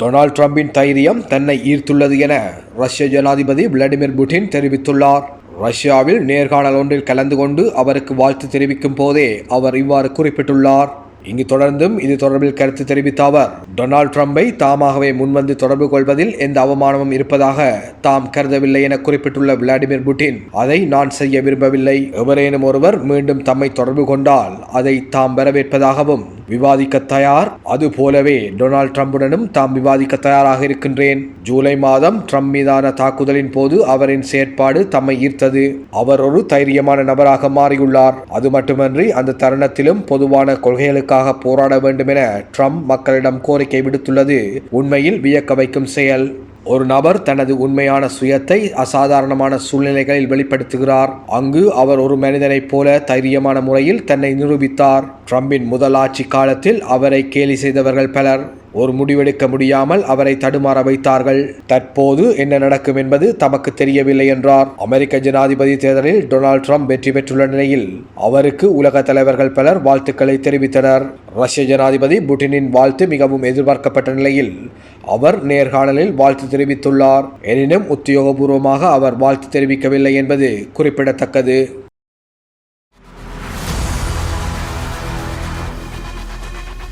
Donald ட்ரம்பின் தைரியம் தன்னை ஈர்த்துள்ளது என ரஷ்ய ஜனாதிபதி விளாடிமிர் புட்டின் தெரிவித்துள்ளார். ரஷ்யாவில் நேர்காணல் ஒன்றில் கலந்து கொண்டு அவருக்கு வாழ்த்து தெரிவிக்கும் போதே அவர் இவ்வாறு குறிப்பிட்டுள்ளார். இங்கு தொடர்ந்தும் இது தொடர்பில் கருத்து தெரிவித்த அவர் டொனால்ட் ட்ரம்பை தாமாகவே முன்வந்து தொடர்பு கொள்வதில் எந்த அவமானமும் இருப்பதாக தாம் கருதவில்லை என குறிப்பிட்டுள்ள விளாடிமிர் புட்டின் அதை நான் செய்ய விரும்பவில்லை. எவரேனும் ஒருவர் மீண்டும் தம்மை தொடர்பு கொண்டால் அதை தாம் வரவேற்பதாகவும் விவாதிக்க தயார். அது போலவே டொனால்ட் ட்ரம்புடனும் தாம் விவாதிக்க தயாராக இருக்கின்றேன். ஜூலை மாதம் ட்ரம்ப் மீதான தாக்குதலின் போது அவரின் செயற்பாடு தம்மை ஈர்த்தது. அவர் ஒரு தைரியமான நபராக மாறியுள்ளார். அது மட்டுமன்றி அந்த தருணத்திலும் பொதுவான கொள்கைகளுக்காக போராட வேண்டும் என ட்ரம்ப் மக்களிடம் கோரிக்கை விடுத்துள்ளது. உண்மையில் வியக்க வைக்கும் செயல். ஒரு நபர் தனது உண்மையான சுயத்தை அசாதாரணமான சூழ்நிலைகளில் வெளிப்படுத்துகிறார். அங்கு அவர் ஒரு மனிதனைப் போல தைரியமான முறையில் தன்னை நிரூபித்தார். ட்ரம்பின் முதல் ஆட்சி காலத்தில் அவரை கேலி செய்தவர்கள் பலர். ஒரு முடிவெடுக்க முடியாமல் அவரை தடுமாற வைத்தார்கள். தற்போது என்ன நடக்கும் என்பது தமக்கு தெரியவில்லை என்றார். அமெரிக்க ஜனாதிபதி தேர்தலில் டொனால்ட் ட்ரம்ப் வெற்றி பெற்றுள்ள நிலையில் அவருக்கு உலக தலைவர்கள் பலர் வாழ்த்துக்களை தெரிவித்தனர். ரஷ்ய ஜனாதிபதி புட்டினின் வாழ்த்து மிகவும் எதிர்பார்க்கப்பட்ட நிலையில் அவர் நேர்காணலில் வாழ்த்து தெரிவித்துள்ளார். எனினும் உத்தியோகபூர்வமாக அவர் வாழ்த்து தெரிவிக்கவில்லை என்பது குறிப்பிடத்தக்கது.